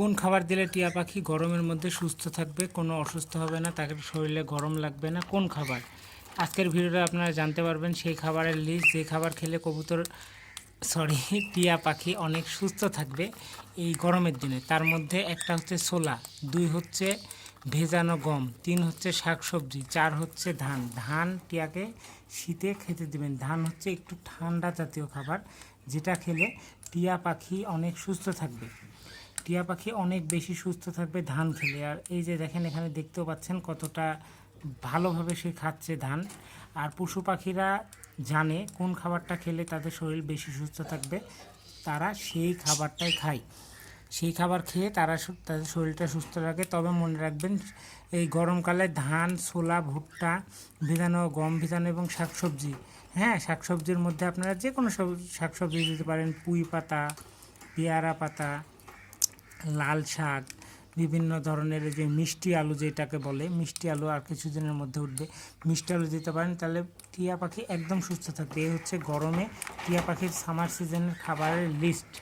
কোন খাবার দিলে টিয়া পাখি গরমের মধ্যে সুস্থ থাকবে, কোনো অসুস্থ হবে না, তাকে শরীরে গরম লাগবে না, কোন খাবার? আজকের ভিডিওটা আপনারা জানতে পারবেন, সেই খাবারের লিস্ট যে খাবার খেলে কবুতর সরি টিয়া পাখি অনেক সুস্থ থাকবে এই গরমের দিনে। তার মধ্যে একটা হচ্ছে ছোলা, দুই হচ্ছে ভেজানো গম, তিন হচ্ছে শাকসবজি, চার হচ্ছে ধান। ধান টিয়াকে শীতে খেতে দিবেন। ধান হচ্ছে একটু ঠান্ডা জাতীয় খাবার, যেটা খেলে টিয়া পাখি অনেক সুস্থ থাকবে। টিয়া পাখি অনেক বেশি সুস্থ থাকবে ধান খেলে। আর এই যে দেখেন, এখানে দেখতেও পাচ্ছেন কতটা ভালোভাবে সে খাচ্ছে ধান। আর পশু পাখিরা জানে কোন খাবারটা খেলে তাদের শরীর বেশি সুস্থ থাকবে। তারা সেই খাবারটাই খায়। সেই খাবার খেয়ে তারা তাদের শরীরটা সুস্থ রাখে। তবে মনে রাখবেন, এই গরমকালে ধান, ছোলা, ভুট্টা, ভেজানো গম, ভেজানো এবং শাকসবজি হ্যাঁ শাকসবজির মধ্যে আপনারা যে কোনো সব শাকসবজি দিতে পারেন। পুঁই পাতা, পেয়ারা পাতা লাল শাক, বিভিন্ন ধরনের যে মিষ্টি আলু যেটাকে বলে, মিষ্টি আলু আর কিছুদিনের মধ্যে উঠবে। মিষ্টি আলু দিতে পারেন, তাহলে টিয়া পাখি একদম সুস্থ থাকবে। এই হচ্ছে গরমে টিয়া পাখির সামার সিজনের খাবারের লিস্ট